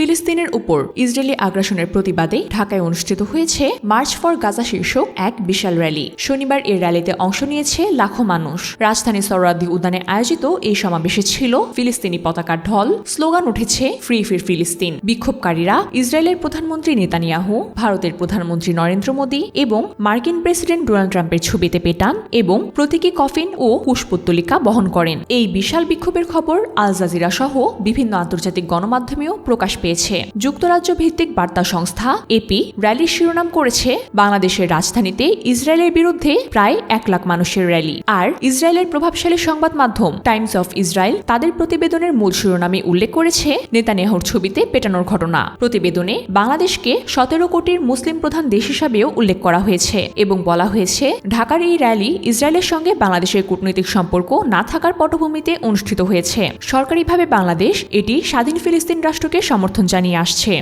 ফিলিস্তিনের উপর ইসরায়েলি আগ্রাসনের প্রতিবাদে ঢাকায় অনুষ্ঠিত হয়েছে মার্চ ফর গাজা শীর্ষক এক বিশাল র্যালি। শনিবার এই র্যালিতে অংশ নিয়েছে লাখো মানুষ। রাজধানী সরাদি উদ্যানে আয়োজিত এই সমাবেশে ছিল ফিলিস্তিনি পতাকার ঢল। স্লোগান উঠেছে, ফ্রি ফির ফিলিস্তিন। বিক্ষোভকারীরা ইসরায়েলের প্রধানমন্ত্রী নেতানিয়াহু, ভারতের প্রধানমন্ত্রী নরেন্দ্র মোদী এবং মার্কিন প্রেসিডেন্ট ডোনাল্ড ট্রাম্পের ছবিতে পেটান এবং প্রতীকী কফিন ও পুষ্পোত্তলিকা বহন করেন। এই বিশাল বিক্ষোভের খবর আল জাজিরা সহ বিভিন্ন আন্তর্জাতিক গণমাধ্যমেও প্রকাশ পেয়েছে। যুক্তরাজ্য ভিত্তিক বার্তা সংস্থা এপি র্যালির শিরোনাম করেছে বাংলাদেশের রাজধানীতে ইসরায়েলের বিরুদ্ধে প্রায় এক লাখ মানুষের র্যালি। আর ইসরায়েলের প্রভাবশালী সংবাদ মাধ্যম টাইমস অফ ইসরায়েল তাদের প্রতিবেদনের মূল শিরোনামে উল্লেখ করেছে নেতানিয়াহুর ছবিতে পেটানোর ঘটনা। প্রতিবেদনে বাংলাদেশকে সতেরো কোটির মুসলিম প্রধান দেশ হিসাবেও উল্লেখ করা হয়েছে এবং বলা হয়েছে, ঢাকার এই র্যালি ইসরায়েলের সঙ্গে বাংলাদেশের কূটনৈতিক সম্পর্ক না থাকার পটভূমিতে অনুষ্ঠিত হয়েছে। সরকারিভাবে বাংলাদেশ এটি স্বাধীন ফিলিস্তিন রাষ্ট্রকে সমর্থন জানিয়ে আসছে।